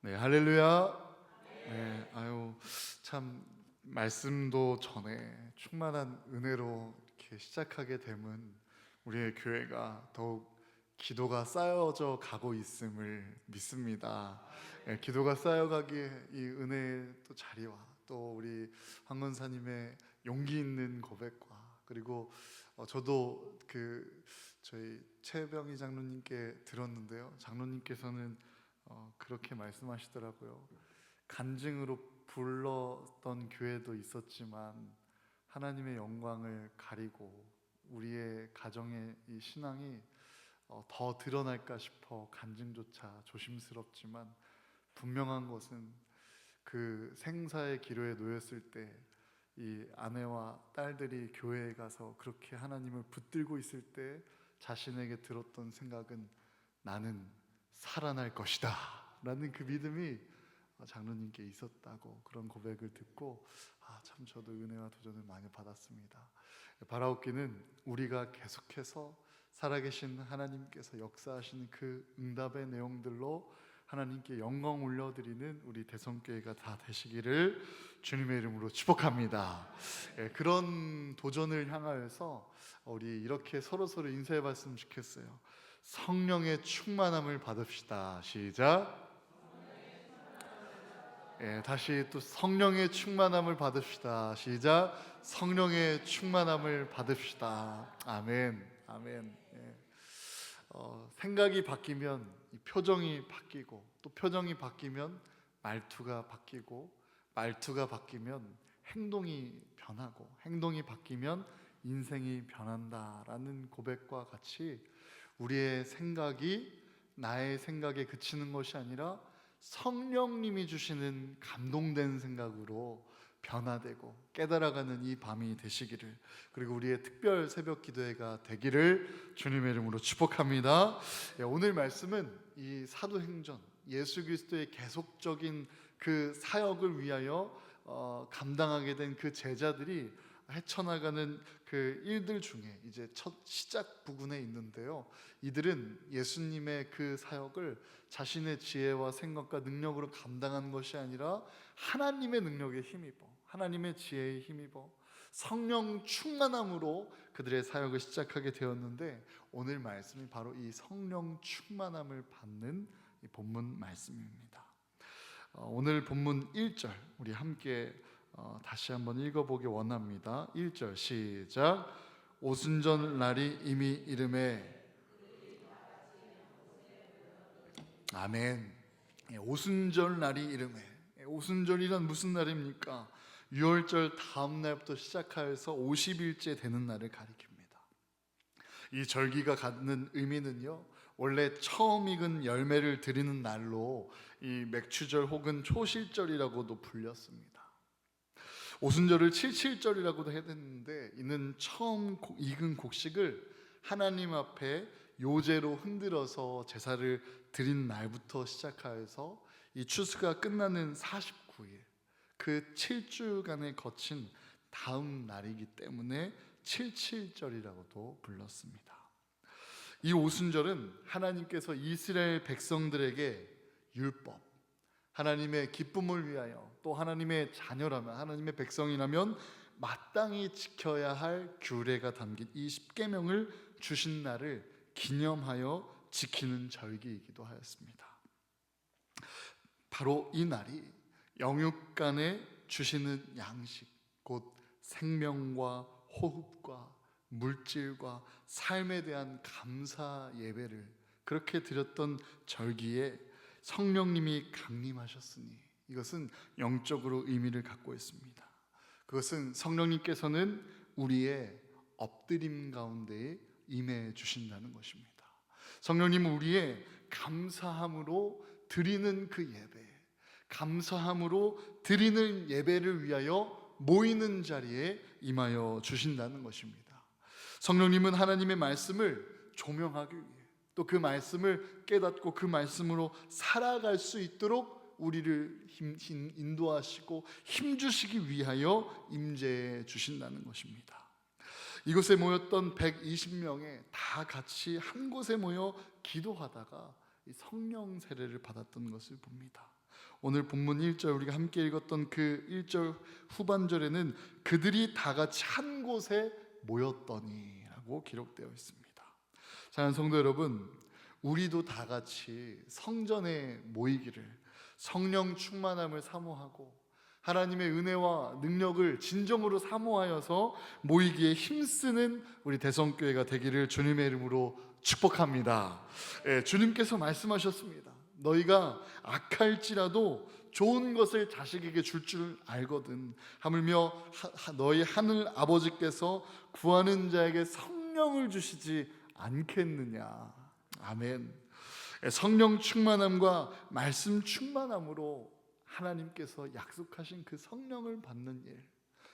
네, 할렐루야. 네, 아유, 참 말씀도 전에 충만한 은혜로 이렇게 시작하게 됨은 우리의 교회가 더욱 기도가 쌓여져 가고 있음을 믿습니다. 예, 기도가 쌓여가기에 이 은혜의 또 자리와 또 우리 황건사님의 용기 있는 고백과 그리고 어, 저도 그 저희 최병희 장로님께 들었는데요. 장로님께서는 어, 그렇게 말씀하시더라고요. 간증으로 불렀던 교회도 있었지만 하나님의 영광을 가리고 우리의 가정의 이 신앙이 어, 더 드러날까 싶어 간증조차 조심스럽지만 분명한 것은 그 생사의 기로에 놓였을 때 이 아내와 딸들이 교회에 가서 그렇게 하나님을 붙들고 있을 때 자신에게 들었던 생각은 나는 살아날 것이다 라는 그 믿음이 장로님께 있었다고 그런 고백을 듣고 아, 참 저도 은혜와 도전을 많이 받았습니다. 바라옵기는 우리가 계속해서 살아계신 하나님께서 역사하시는 그 응답의 내용들로 하나님께 영광 올려드리는 우리 대성교회가 다 되시기를 주님의 이름으로 축복합니다. 예, 그런 도전을 향하여서 우리 이렇게 서로 서로 인사해봤으면 좋겠어요. 성령의 충만함을 받읍시다. 시작. 예, 다시 또 성령의 충만함을 받읍시다. 시작. 성령의 충만함을 받읍시다. 아멘. 아멘. 예. 어, 생각이 바뀌면 이 표정이 바뀌고 또 표정이 바뀌면 말투가 바뀌고 말투가 바뀌면 행동이 변하고 행동이 바뀌면 인생이 변한다라는 고백과 같이 우리의 생각이 나의 생각에 그치는 것이 아니라 성령님이 주시는 감동된 생각으로 변화되고 깨달아가는 이 밤이 되시기를 그리고 우리의 특별 새벽 기도회가 되기를 주님의 이름으로 축복합니다. 예, 오늘 말씀은 이 사도행전 예수 그리스도의 계속적인 그 사역을 위하여 어, 감당하게 된 그 제자들이 헤쳐나가는 그 일들 중에 이제 첫 시작 부분에 있는데요. 이들은 예수님의 그 사역을 자신의 지혜와 생각과 능력으로 감당하는 것이 아니라 하나님의 능력에 힘입어 하나님의 지혜에 힘입어 성령 충만함으로 그들의 사역을 시작하게 되었는데 오늘 말씀이 바로 이 성령 충만함을 받는 이 본문 말씀입니다. 어, 오늘 본문 1절 우리 함께 어, 다시 한번 읽어보기 원합니다. 1절 시작. 오순절 날이 이미 이름에 아멘. 예, 오순절 날이 이름에 예, 오순절이란 무슨 날입니까? 6월절 다음 날부터 시작하여서 50일째 되는 날을 가리킵니다. 이 절기가 갖는 의미는요. 원래 처음 익은 열매를 드리는 날로 이 맥추절 혹은 초실절이라고도 불렸습니다. 오순절을 칠칠절이라고도 해댔는데 이는 처음 고- 익은 곡식을 하나님 앞에 요제로 흔들어서 제사를 드린 날부터 시작하여서 이 추수가 끝나는 49일 그 7주간에 거친 다음 날이기 때문에 칠칠절이라고도 불렀습니다. 이 오순절은 하나님께서 이스라엘 백성들에게 율법, 하나님의 기쁨을 위하여 또 하나님의 자녀라면 하나님의 백성이라면 마땅히 지켜야 할 규례가 담긴 이 십계명을 주신 날을 기념하여 지키는 절기이기도 하였습니다. 바로 이 날이 영육간에 주시는 양식 곧 생명과 호흡과 물질과 삶에 대한 감사 예배를 그렇게 드렸던 절기에 성령님이 강림하셨으니 이것은 영적으로 의미를 갖고 있습니다. 그것은 성령님께서는 우리의 엎드림 가운데에 임해 주신다는 것입니다. 성령님은 우리의 감사함으로 드리는 그 예배, 감사함으로 드리는 예배를 위하여 모이는 자리에 임하여 주신다는 것입니다. 성령님은 하나님의 말씀을 조명하기 위해 또 그 말씀을 깨닫고 그 말씀으로 살아갈 수 있도록 우리를 힘, 힘- 인도하시고 힘주시기 위하여 임재해 주신다는 것입니다. 이곳에 모였던 120명에 다 같이 한 곳에 모여 기도하다가 이 성령 세례를 받았던 것을 봅니다. 오늘 본문 1절 우리가 함께 읽었던 그 1절 후반절에는 그들이 다 같이 한 곳에 모였더니라고 기록되어 있습니다. 사랑하는 성도 여러분, 우리도 다 같이 성전에 모이기를 성령 충만함을 사모하고 하나님의 은혜와 능력을 진정으로 사모하여서 모이기에 힘쓰는 우리 대성교회가 되기를 주님의 이름으로 축복합니다. 예, 주님께서 말씀하셨습니다. 너희가 악할지라도 좋은 것을 자식에게 줄줄 알거든. 하물며 하- 하- 너희 하늘 아버지께서 구하는 자에게 성령을 주시지 않겠느냐. 아멘. 예, 성령 충만함과 말씀 충만함으로 하나님께서 약속하신 그 성령을 받는 일,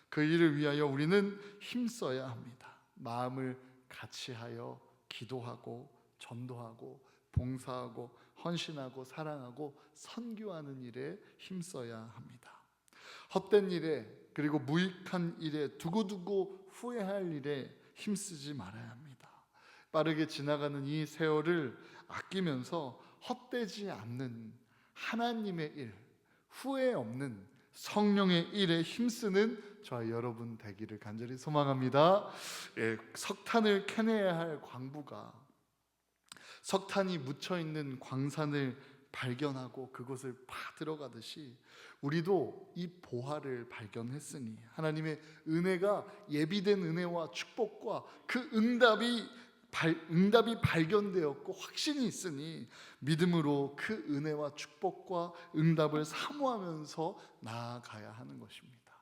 그 일을 위하여 우리는 힘써야 합니다. 마음을 같이하여 기도하고 전도하고 봉사하고 헌신하고 사랑하고 선교하는 일에 힘써야 합니다. 헛된 일에 그리고 무익한 일에 두고두고 후회할 일에 힘쓰지 말아야 합니다. 빠르게 지나가는 이 세월을 아끼면서 헛되지 않는 하나님의 일, 후회 없는 성령의 일에 힘쓰는 저와 여러분 되기를 간절히 소망합니다. 예, 석탄을 캐내야 할 광부가 석탄이 묻혀 있는 광산을 발견하고 그곳을 파 들어가듯이 우리도 이 보화를 발견했으니 하나님의 은혜가 예비된 은혜와 축복과 그 응답이 발, 응답이 발견되었고 확신이 있으니 믿음으로 그 은혜와 축복과 응답을 사모하면서 나아가야 하는 것입니다.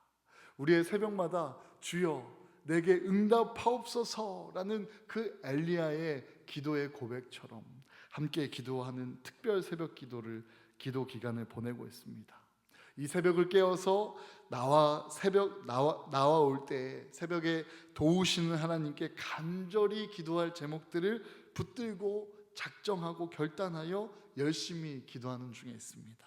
우리의 새벽마다 주여 내게 응답하옵소서라는 그 엘리야의 기도의 고백처럼 함께 기도하는 특별 새벽 기도를 기도 기간을 보내고 있습니다. 이 새벽을 깨어서 나와 새벽 나와 나와 올 때 새벽에 도우시는 하나님께 간절히 기도할 제목들을 붙들고 작정하고 결단하여 열심히 기도하는 중에 있습니다.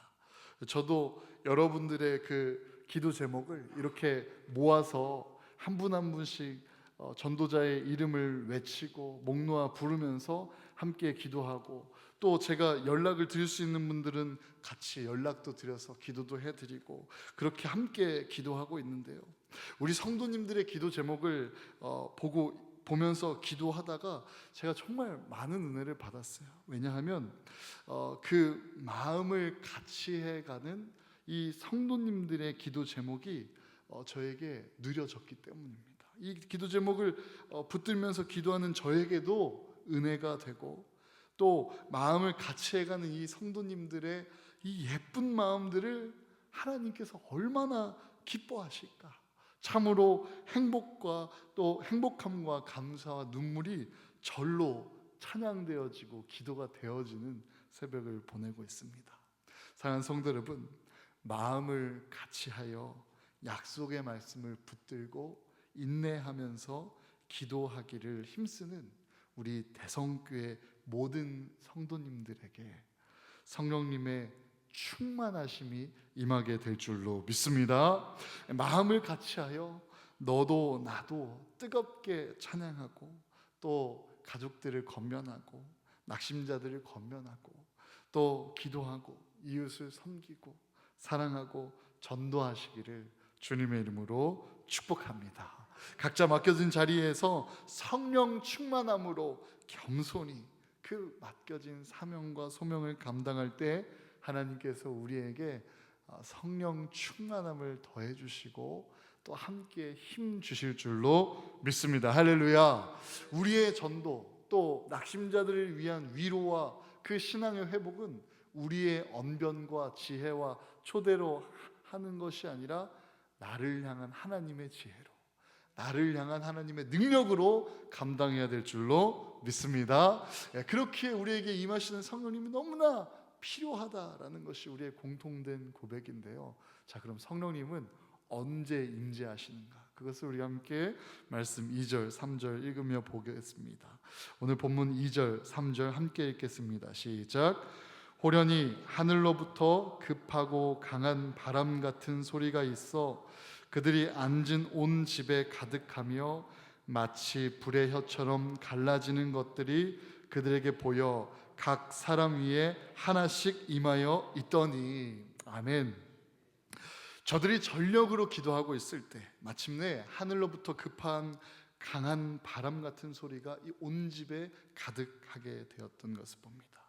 저도 여러분들의 그 기도 제목을 이렇게 모아서 한 분 한 분씩 어, 전도자의 이름을 외치고 목 놓아 부르면서 함께 기도하고 또 제가 연락을 드릴 수 있는 분들은 같이 연락도 드려서 기도도 해드리고 그렇게 함께 기도하고 있는데요. 우리 성도님들의 기도 제목을 어, 보고 보면서 기도하다가 제가 정말 많은 은혜를 받았어요. 왜냐하면 어, 그 마음을 같이 해가는 이 성도님들의 기도 제목이 어, 저에게 누려졌기 때문입니다. 이 기도 제목을 어, 붙들면서 기도하는 저에게도 은혜가 되고 또 마음을 같이 해가는 이 성도님들의 이 예쁜 마음들을 하나님께서 얼마나 기뻐하실까. 참으로 행복과 또 행복함과 감사와 눈물이 절로 찬양되어지고 기도가 되어지는 새벽을 보내고 있습니다. 사랑하는 성도 여러분, 마음을 같이 하여 약속의 말씀을 붙들고 인내하면서 기도하기를 힘쓰는 우리 대성교회 모든 성도님들에게 성령님의 충만하심이 임하게 될 줄로 믿습니다. 마음을 같이하여 너도 나도 뜨겁게 찬양하고 또 가족들을 건면하고 낙심자들을 건면하고 또 기도하고 이웃을 섬기고 사랑하고 전도하시기를 주님의 이름으로 축복합니다. 각자 맡겨진 자리에서 성령 충만함으로 겸손히 그 맡겨진 사명과 소명을 감당할 때 하나님께서 우리에게 어, 성령 충만함을 더해 주시고 또 함께 힘 주실 줄로 믿습니다. 할렐루야. 우리의 전도 또 낙심자들을 위한 위로와 그 신앙의 회복은 우리의 언변과 지혜와 초대로 하는 것이 아니라 나를 향한 하나님의 지혜로 나를 향한 하나님의 능력으로 감당해야 될 줄로 믿습니다. 예, 그렇게 우리에게 임하시는 성령님이 너무나 필요하다라는 것이 우리의 공통된 고백인데요. 자, 그럼 성령님은 언제 임재하시는가? 그것을 우리 함께 말씀 2절, 3절 읽으며 보겠습니다. 오늘 본문 2절, 3절 함께 읽겠습니다. 시작. 호련히 하늘로부터 급하고 강한 바람 같은 소리가 있어 그들이 앉은 온 집에 가득하며 마치 불의 혀처럼 갈라지는 것들이 그들에게 보여 각 사람 위에 하나씩 임하여 있더니 아멘. 저들이 전력으로 기도하고 있을 때 마침내 하늘로부터 급한 강한 바람 같은 소리가 이 온 집에 가득하게 되었던 것을 봅니다.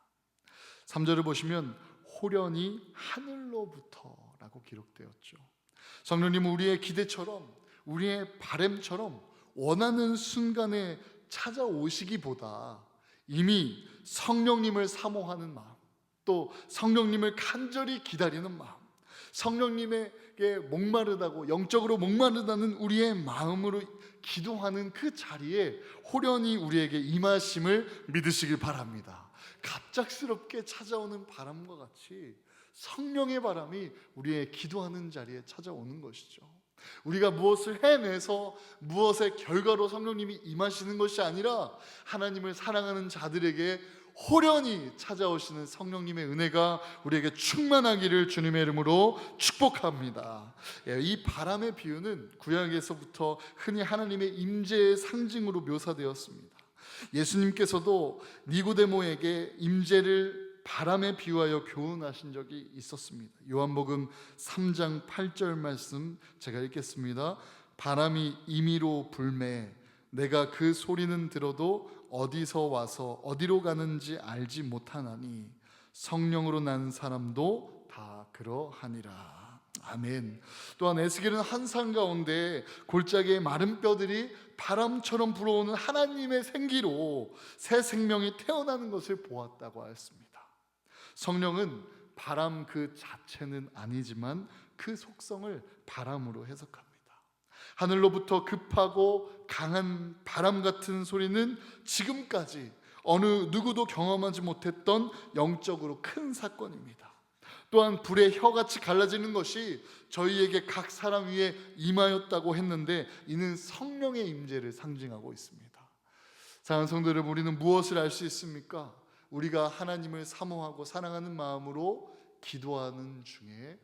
3절을 보시면 호련히 하늘로부터라고 기록되었죠. 성령님은 우리의 기대처럼 우리의 바램처럼 원하는 순간에 찾아오시기보다 이미 성령님을 사모하는 마음, 또 성령님을 간절히 기다리는 마음, 성령님에게 목마르다고 영적으로 목마르다는 우리의 마음으로 기도하는 그 자리에 호련히 우리에게 임하심을 믿으시길 바랍니다. 갑작스럽게 찾아오는 바람과 같이 성령의 바람이 우리의 기도하는 자리에 찾아오는 것이죠. 우리가 무엇을 해내서 무엇의 결과로 성령님이 임하시는 것이 아니라 하나님을 사랑하는 자들에게 호련히 찾아오시는 성령님의 은혜가 우리에게 충만하기를 주님의 이름으로 축복합니다. 예, 이 바람의 비유는 구약에서부터 흔히 하나님의 임재의 상징으로 묘사되었습니다. 예수님께서도 니고데모에게 임재를 바람에 비유하여 교훈하신 적이 있었습니다. 요한복음 3장 8절 말씀 제가 읽겠습니다. 바람이 임의로 불매 내가 그 소리는 들어도 어디서 와서 어디로 가는지 알지 못하나니 성령으로 난 사람도 다 그러하니라. 아멘. 또한 에스겔은 한산 가운데 골짜기의 마른 뼈들이 바람처럼 불어오는 하나님의 생기로 새 생명이 태어나는 것을 보았다고 하였습니다. 성령은 바람 그 자체는 아니지만 그 속성을 바람으로 해석합니다. 하늘로부터 급하고 강한 바람 같은 소리는 지금까지 어느 누구도 경험하지 못했던 영적으로 큰 사건입니다. 또한 불의 혀같이 갈라지는 것이 저희에게 각 사람 위에 임하였다고 했는데 이는 성령의 임재를 상징하고 있습니다. 사랑하는 성도 여러분, 우리는 무엇을 알 수 있습니까? 우리가 하나님을 사모하고 사랑하는 마음으로 기도하는 중에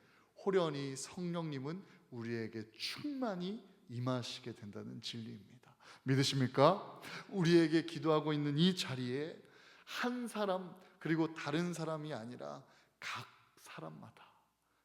호련히 성령님은 우리에게 충만히 임하시게 된다는 진리입니다. 믿으십니까? 우리에게 기도하고 있는 이 자리에 한 사람 그리고 다른 사람이 아니라 각 사람마다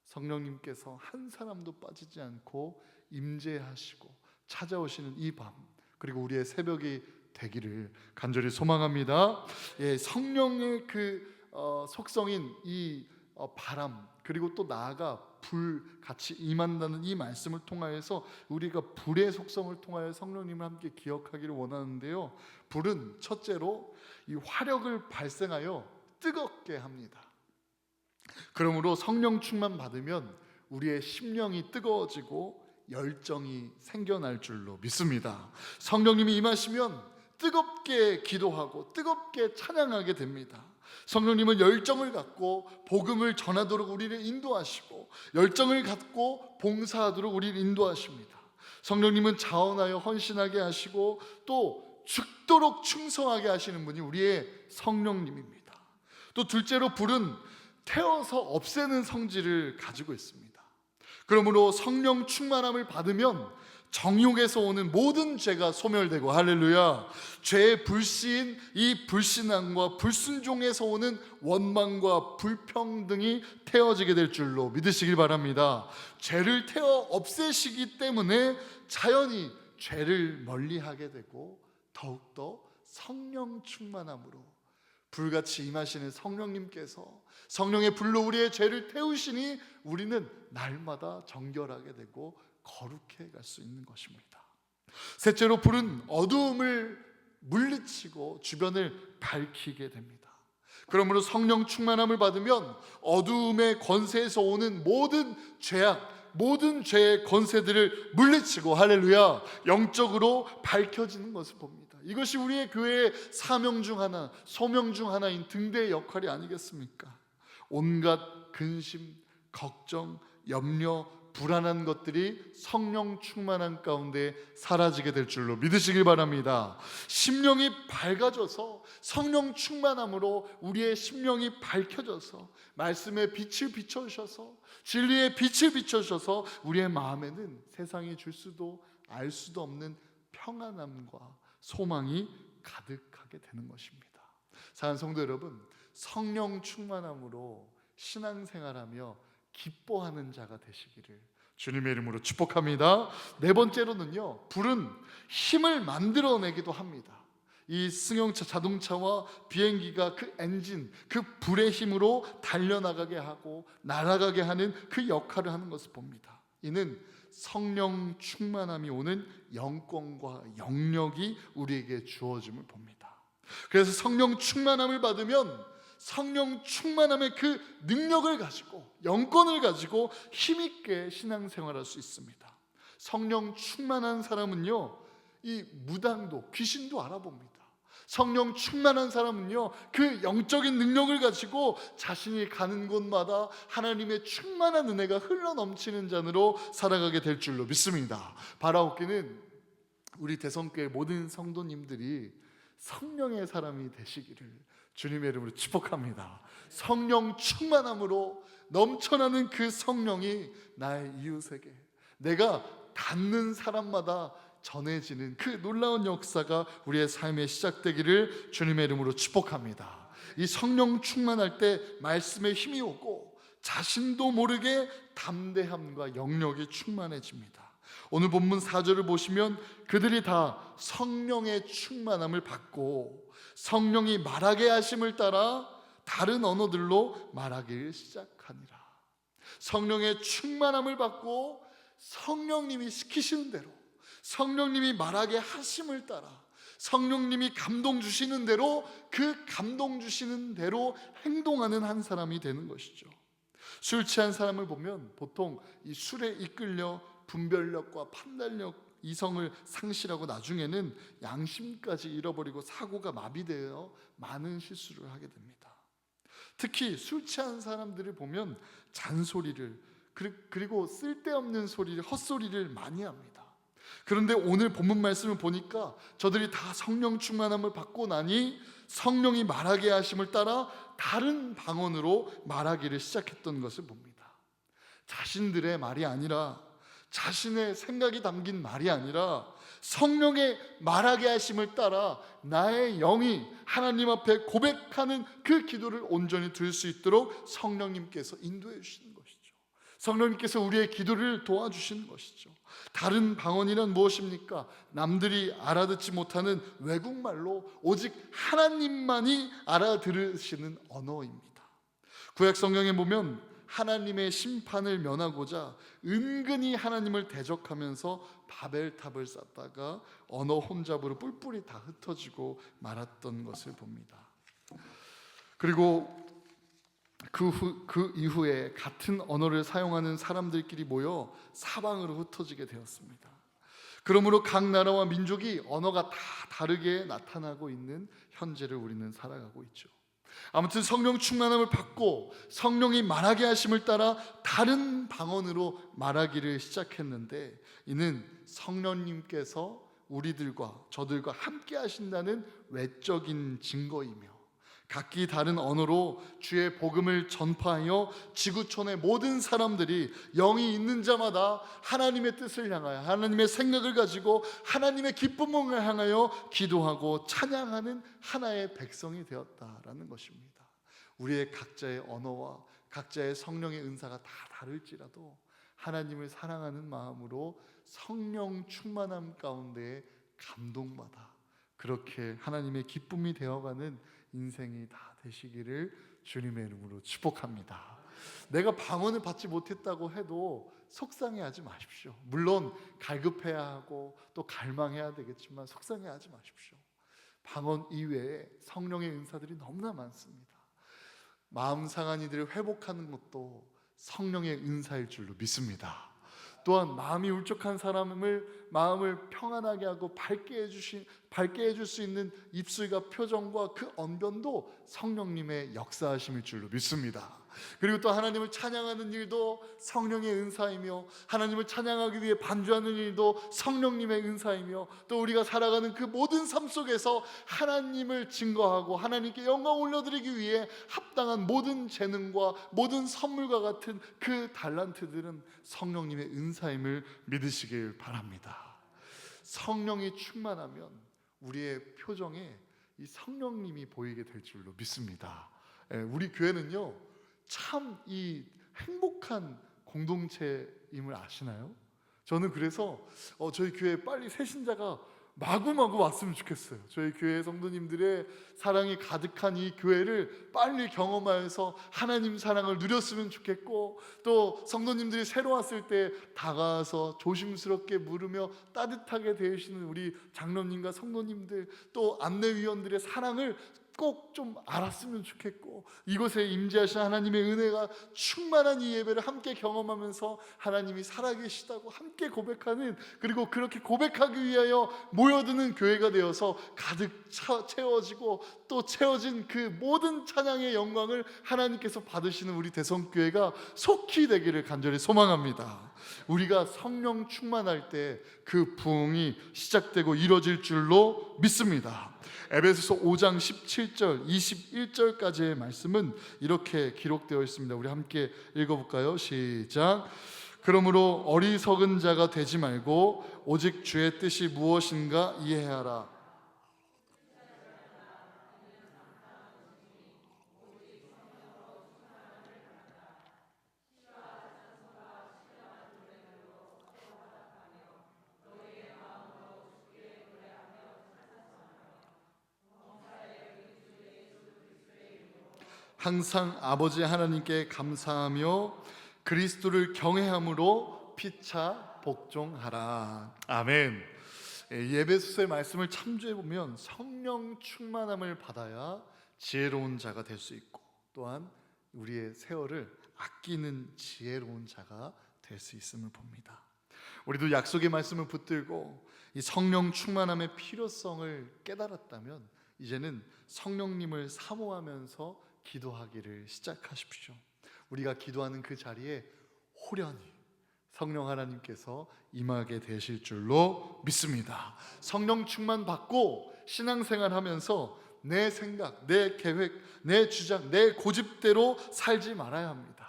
성령님께서 한 사람도 빠지지 않고 임재하시고 찾아오시는 이 밤 그리고 우리의 새벽이 되기를 간절히 소망합니다. 예, 성령의 그 어, 속성인 이 어, 바람 그리고 또 나아가 불 같이 임한다는 이 말씀을 통하여서 우리가 불의 속성을 통하여 성령님을 함께 기억하기를 원하는데요. 불은 첫째로 이 화력을 발생하여 뜨겁게 합니다. 그러므로 성령 충만 받으면 우리의 심령이 뜨거워지고 열정이 생겨날 줄로 믿습니다. 성령님이 임하시면 뜨겁게 기도하고 뜨겁게 찬양하게 됩니다. 성령님은 열정을 갖고 복음을 전하도록 우리를 인도하시고 열정을 갖고 봉사하도록 우리를 인도하십니다. 성령님은 자원하여 헌신하게 하시고 또 죽도록 충성하게 하시는 분이 우리의 성령님입니다. 또 둘째로 불은 태워서 없애는 성질을 가지고 있습니다. 그러므로 성령 충만함을 받으면 정욕에서 오는 모든 죄가 소멸되고 할렐루야. 죄의 불신 이 불신앙과 불순종에서 오는 원망과 불평등이 태워지게 될 줄로 믿으시길 바랍니다. 죄를 태워 없애시기 때문에 자연히 죄를 멀리하게 되고 더욱더 성령 충만함으로 불같이 임하시는 성령님께서 성령의 불로 우리의 죄를 태우시니 우리는 날마다 정결하게 되고 거룩해 갈 수 있는 것입니다. 셋째로 불은 어두움을 물리치고 주변을 밝히게 됩니다. 그러므로 성령 충만함을 받으면 어두움의 권세에서 오는 모든 죄악, 모든 죄의 권세들을 물리치고 할렐루야 영적으로 밝혀지는 것을 봅니다. 이것이 우리의 교회의 사명 중 하나, 소명 중 하나인 등대의 역할이 아니겠습니까? 온갖 근심, 걱정, 염려, 불안한 것들이 성령 충만한 가운데 사라지게 될 줄로 믿으시길 바랍니다. 심령이 밝아져서 성령 충만함으로 우리의 심령이 밝혀져서 말씀의 빛을 비춰주셔서 진리의 빛을 비춰주셔서 우리의 마음에는 세상이 줄 수도 알 수도 없는 평안함과 소망이 가득하게 되는 것입니다. 사랑하는 성도 여러분, 성령 충만함으로 신앙생활하며 기뻐하는 자가 되시기를 주님의 이름으로 축복합니다. 네 번째로는요. 불은 힘을 만들어내기도 합니다. 이 승용차 자동차와 비행기가 그 엔진, 그 불의 힘으로 달려나가게 하고 날아가게 하는 그 역할을 하는 것을 봅니다. 이는 성령 충만함이 오는 영권과 영력이 우리에게 주어짐을 봅니다. 그래서 성령 충만함을 받으면 성령 충만함의 그 능력을 가지고 영권을 가지고 힘있게 신앙생활할 수 있습니다. 성령 충만한 사람은요, 이 무당도 귀신도 알아봅니다. 성령 충만한 사람은요, 그 영적인 능력을 가지고 자신이 가는 곳마다 하나님의 충만한 은혜가 흘러 넘치는 잔으로 살아가게 될 줄로 믿습니다. 바라옵기는 우리 대성교회 모든 성도님들이 성령의 사람이 되시기를 주님의 이름으로 축복합니다. 성령 충만함으로 넘쳐나는 그 성령이 나의 이웃에게 내가 닿는 사람마다 전해지는 그 놀라운 역사가 우리의 삶에 시작되기를 주님의 이름으로 축복합니다. 이 성령 충만할 때 말씀에 힘이 오고 자신도 모르게 담대함과 영력이 충만해집니다. 오늘 본문 4절을 보시면 그들이 다 성령의 충만함을 받고 성령이 말하게 하심을 따라 다른 언어들로 말하기를 시작하니라. 성령의 충만함을 받고 성령님이 시키시는 대로 성령님이 말하게 하심을 따라 성령님이 감동 주시는 대로 그 감동 주시는 대로 행동하는 한 사람이 되는 것이죠. 술 취한 사람을 보면 보통 이 술에 이끌려 분별력과 판단력 이성을 상실하고 나중에는 양심까지 잃어버리고 사고가 마비되어 많은 실수를 하게 됩니다. 특히 술 취한 사람들을 보면 잔소리를 그리- 그리고 쓸데없는 소리를 헛소리를 많이 합니다. 그런데 오늘 본문 말씀을 보니까 저들이 다 성령 충만함을 받고 나니 성령이 말하게 하심을 따라 다른 방언으로 말하기를 시작했던 것을 봅니다. 자신들의 말이 아니라 자신의 생각이 담긴 말이 아니라 성령의 말하게 하심을 따라 나의 영이 하나님 앞에 고백하는 그 기도를 온전히 들을 수 있도록 성령님께서 인도해 주시는 것이죠. 성령님께서 우리의 기도를 도와주시는 것이죠. 다른 방언이란 무엇입니까? 남들이 알아듣지 못하는 외국말로 오직 하나님만이 알아들으시는 언어입니다. 구약 성경에 보면 하나님의 심판을 면하고자 은근히 하나님을 대적하면서 바벨탑을 쌓다가 언어 혼잡으로 뿔뿔이 다 흩어지고 말았던 것을 봅니다. 그리고 그, 후, 그 이후에 같은 언어를 사용하는 사람들끼리 모여 사방으로 흩어지게 되었습니다. 그러므로 각 나라와 민족이 언어가 다 다르게 나타나고 있는 현재를 우리는 살아가고 있죠. 아무튼 성령 충만함을 받고 성령이 말하게 하심을 따라 다른 방언으로 말하기를 시작했는데 이는 성령님께서 우리들과 저들과 함께 하신다는 외적인 증거이며 각기 다른 언어로 주의 복음을 전파하여 지구촌의 모든 사람들이 영이 있는 자마다 하나님의 뜻을 향하여 하나님의 생각을 가지고 하나님의 기쁨을 향하여 기도하고 찬양하는 하나의 백성이 되었다라는 것입니다. 우리의 각자의 언어와 각자의 성령의 은사가 다 다를지라도 하나님을 사랑하는 마음으로 성령 충만함 가운데 감동받아 그렇게 하나님의 기쁨이 되어가는 인생이 다 되시기를 주님의 이름으로 축복합니다. 내가 방언을 받지 못했다고 해도 속상해하지 마십시오. 물론 갈급해야 하고 또 갈망해야 되겠지만 속상해하지 마십시오. 방언 이외에 성령의 은사들이 너무나 많습니다. 마음 상한 이들을 회복하는 것도 성령의 은사일 줄로 믿습니다. 또한 마음이 울적한 사람을 마음을 평안하게 하고 밝게 해주신 밝게 해줄 수 있는 입술과 표정과 그 언변도 성령님의 역사하심일 줄로 믿습니다. 그리고 또 하나님을 찬양하는 일도 성령의 은사이며 하나님을 찬양하기 위해 반주하는 일도 성령님의 은사이며 또 우리가 살아가는 그 모든 삶 속에서 하나님을 증거하고 하나님께 영광 올려드리기 위해 합당한 모든 재능과 모든 선물과 같은 그 달란트들은 성령님의 은사임을 믿으시길 바랍니다. 성령이 충만하면 우리의 표정에 이 성령님이 보이게 될 줄로 믿습니다. 예, 우리 교회는요 참 이 행복한 공동체임을 아시나요? 저는 그래서 어, 저희 교회 빨리 새 신자가 마구마구 왔으면 좋겠어요. 저희 교회 성도님들의 사랑이 가득한 이 교회를 빨리 경험하여서 하나님 사랑을 누렸으면 좋겠고 또 성도님들이 새로 왔을 때 다가와서 조심스럽게 물으며 따뜻하게 대해주시는 우리 장로님과 성도님들 또 안내위원들의 사랑을 꼭 좀 알았으면 좋겠고 이곳에 임재하신 하나님의 은혜가 충만한 이 예배를 함께 경험하면서 하나님이 살아계시다고 함께 고백하는 그리고 그렇게 고백하기 위하여 모여드는 교회가 되어서 가득 차, 채워지고 또 채워진 그 모든 찬양의 영광을 하나님께서 받으시는 우리 대성교회가 속히 되기를 간절히 소망합니다. 우리가 성령 충만할 때 그 부흥이 시작되고 이루어질 줄로 믿습니다. 에베소서 5장 17절 21절까지의 말씀은 이렇게 기록되어 있습니다. 우리 함께 읽어볼까요? 시작. 그러므로 어리석은 자가 되지 말고 오직 주의 뜻이 무엇인가 이해하라. 항상 아버지 하나님께 감사하며 그리스도를 경외함으로 피차 복종하라. 아멘. 예, 예배소서의 말씀을 참조해 보면 성령 충만함을 받아야 지혜로운 자가 될 수 있고 또한 우리의 세월을 아끼는 지혜로운 자가 될 수 있음을 봅니다. 우리도 약속의 말씀을 붙들고 이 성령 충만함의 필요성을 깨달았다면 이제는 성령님을 사모하면서 기도하기를 시작하십시오. 우리가 기도하는 그 자리에 호련히 성령 하나님께서 임하게 되실 줄로 믿습니다. 성령 충만 받고 신앙생활 하면서 내 생각, 내 계획, 내 주장, 내 고집대로 살지 말아야 합니다.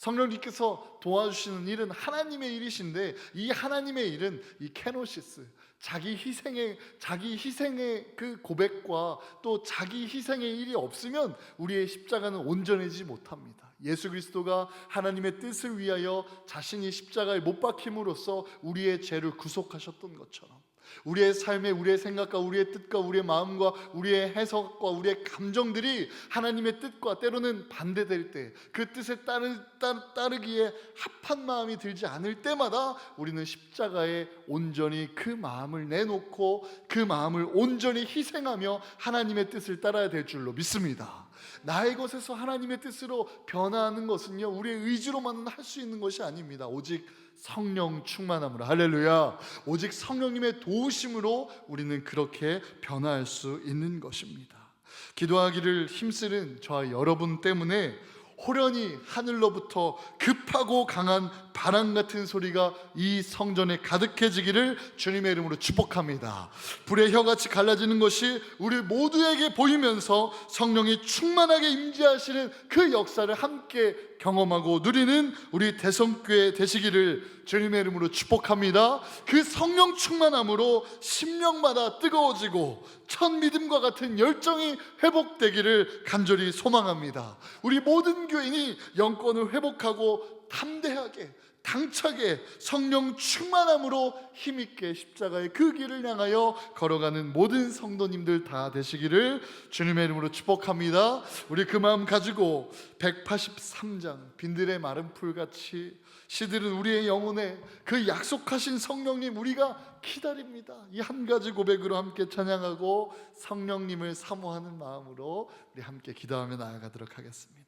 성령님께서 도와주시는 일은 하나님의 일이신데 이 하나님의 일은 이 케노시스 자기 희생의 자기 희생의 그 고백과 또 자기 희생의 일이 없으면 우리의 십자가는 온전해지지 못합니다. 예수 그리스도가 하나님의 뜻을 위하여 자신이 십자가에 못 박힘으로써 우리의 죄를 구속하셨던 것처럼 우리의 삶에 우리의 생각과 우리의 뜻과 우리의 마음과 우리의 해석과 우리의 감정들이 하나님의 뜻과 때로는 반대될 때 그 뜻에 따르, 따, 따르 기에 합한 마음이 들지 않을 때마다 우리는 십자가에 온전히 그 마음을 내놓고 그 마음을 온전히 희생하며 하나님의 뜻을 따라야 될 줄로 믿습니다. 나의 것에서 하나님의 뜻으로 변화하는 것은요 우리의 의지로만은 할 수 있는 것이 아닙니다. 오직 성령 충만함으로 할렐루야. 오직 성령님의 도우심으로 우리는 그렇게 변화할 수 있는 것입니다. 기도하기를 힘쓰는 저와 여러분 때문에 호련히 하늘로부터 급하고 강한 바람 같은 소리가 이 성전에 가득해지기를 주님의 이름으로 축복합니다. 불의 혀같이 갈라지는 것이 우리 모두에게 보이면서 성령이 충만하게 임재하시는 그 역사를 함께 경험하고 누리는 우리 대성교회 되시기를 주님의 이름으로 축복합니다. 그 성령 충만함으로 심령마다 뜨거워지고 첫 믿음과 같은 열정이 회복되기를 간절히 소망합니다. 우리 모든 교인이 영권을 회복하고 담대하게 당차게 성령 충만함으로 힘있게 십자가의 그 길을 향하여 걸어가는 모든 성도님들 다 되시기를 주님의 이름으로 축복합니다. 우리 그 마음 가지고 183장 빈들의 마른 풀같이 시들은 우리의 영혼에 그 약속하신 성령님 우리가 기다립니다. 이 한 가지 고백으로 함께 찬양하고 성령님을 사모하는 마음으로 우리 함께 기도하며 나아가도록 하겠습니다.